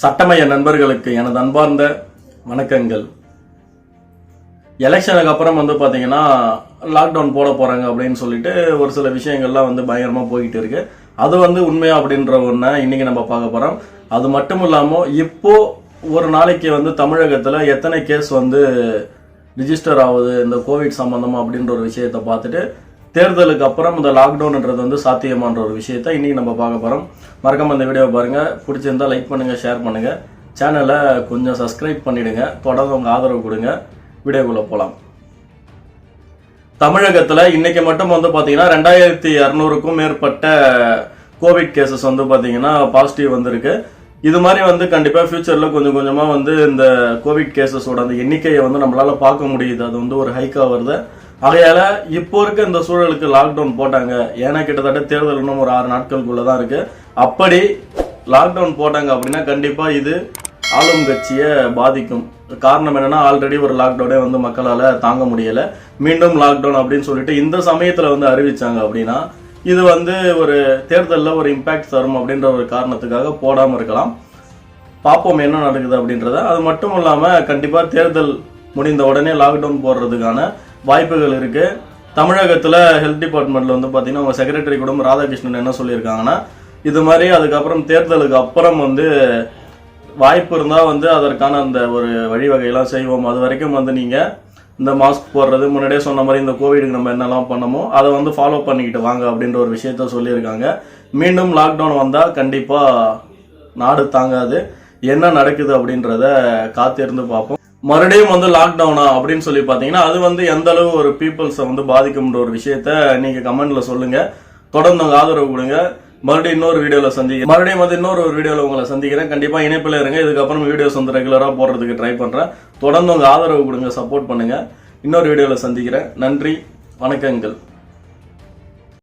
சட்டமய நண்பர்களுக்கு எனது அன்பார்ந்த வணக்கங்கள். எலெக்ஷனுக்கு அப்புறம் வந்து பார்த்தீங்கன்னா லாக்டவுன் போட போகிறாங்க அப்படின்னு சொல்லிட்டு ஒரு சில விஷயங்கள்லாம் வந்து பயங்கரமாக போய்கிட்டு இருக்கு. அது வந்து உண்மையா அப்படின்ற ஒன்று இன்னைக்கு நம்ம பார்க்க போகிறோம் அது மட்டும் இல்லாமல் இப்போ ஒரு நாளைக்கு வந்து தமிழகத்தில் எத்தனை கேஸ் வந்து ரிஜிஸ்டர் ஆகுது இந்த கோவிட் சம்பந்தமா அப்படின்ற ஒரு விஷயத்தை பார்த்துட்டு தேர்தலுக்கு அப்புறம் இந்த லாக்டவுன்ன்றது வந்து சாத்தியமான ஒரு விஷயத்தை இன்னைக்கு நம்ம பார்க்க போகிறோம் மறக்காம இந்த வீடியோ பாருங்க. பிடிச்சிருந்தா லைக் பண்ணுங்க ஷேர் பண்ணுங்க. சேனலை கொஞ்சம் சப்ஸ்கிரைப் பண்ணிடுங்க. தொடர்ந்து உங்க ஆதரவு கொடுங்க. வீடியோக்குள்ள போகலாம் தமிழகத்தில் இன்னைக்கு மட்டும் வந்து பார்த்தீங்கன்னா ரெண்டாயிரத்தி இரநூறுக்கும் மேற்பட்ட கோவிட் கேசஸ் வந்து பார்த்தீங்கன்னா பாசிட்டிவ் வந்திருக்கு. இது மாதிரி வந்து கண்டிப்பாக ஃபியூச்சரில் கொஞ்சம் கொஞ்சமாக வந்து இந்த கோவிட் கேசஸோட அந்த எண்ணிக்கையை வந்து நம்மளால் பார்க்க முடியுது. அது வந்து ஒரு ஹைக்காக வருது. ஆகையால இப்போ இருக்க இந்த சூழலுக்கு லாக்டவுன் போட்டாங்க. ஏன்னா கிட்டத்தட்ட தேர்தல் இன்னும் ஒரு ஆறு நாட்களுக்குள்ளே தான் இருக்கு. அப்படி லாக்டவுன் போட்டாங்க அப்படின்னா கண்டிப்பா இது ஆளும் கட்சியை பாதிக்கும். காரணம் என்னன்னா ஆல்ரெடி ஒரு லாக்டவுனே வந்து மக்களால் தாங்க முடியல. மீண்டும் லாக்டவுன் அப்படின்னு சொல்லிட்டு இந்த சமயத்துல வந்து அறிவிச்சாங்க அப்படின்னா இது வந்து ஒரு தேர்தலில் ஒரு இம்பாக்ட் தரும் அப்படின்ற ஒரு காரணத்துக்காக போடாமல் இருக்கலாம். பார்ப்போம் என்ன நடக்குது அப்படின்றத. அது மட்டும் இல்லாமல் கண்டிப்பாக தேர்தல் முடிந்த உடனே லாக்டவுன் போடுறதுக்கான வாய்ப்புகள் இருக்குது தமிழகத்தில் ஹெல்த் டிபார்ட்மெண்ட்டில் வந்து பார்த்திங்கன்னா அவங்க செக்ரட்டரி கூட ராதாகிருஷ்ணன் என்ன சொல்லியிருக்காங்கன்னா இது மாதிரி அதுக்கப்புறம் தேர்தலுக்கு அப்புறம் வந்து வாய்ப்பு இருந்தால் வந்து அதற்கான அந்த ஒரு வழிவகையெல்லாம் செய்வோம். அது வரைக்கும் வந்து நீங்கள் இந்த மாஸ்க் போடுறது முன்னாடியே சொன்ன மாதிரி இந்த கோவிடுக்கு நம்ம என்னெல்லாம் பண்ணமோ அதை வந்து ஃபாலோ பண்ணிக்கிட்டு வாங்க அப்படின்ற ஒரு விஷயத்த சொல்லியிருக்காங்க. மீண்டும் லாக்டவுன் வந்தால் கண்டிப்பாக நாடு தாங்காது. என்ன நடக்குது அப்படின்றத காத்திருந்து பார்ப்போம். மறுபடியும் வந்து லாக்டவுனா அப்படின்னு சொல்லி பார்த்தீங்கன்னா அது வந்து எந்த அளவு ஒரு பீப்புள்ஸை வந்து பாதிக்கும்ன்ற ஒரு விஷயத்த நீங்க கமெண்ட்ல சொல்லுங்க. தொடர்ந்து உங்கள் ஆதரவு கொடுங்க. மறுபடியும் இன்னொரு வீடியோவில் சந்திக்கிறேன். மறுபடியும் வந்து இன்னொரு ஒரு வீடியோவில் உங்களை சந்திக்கிறேன். கண்டிப்பாக இணைப்பில் இருங்க. இதுக்கப்புறம் வீடியோஸ் வந்து ரெகுலராக போடுறதுக்கு ட்ரை பண்ணுறேன் தொடர்ந்து உங்கள் ஆதரவு கொடுங்க சப்போர்ட் பண்ணுங்கள் இன்னொரு வீடியோவில் சந்திக்கிறேன். நன்றி வணக்கங்கள்.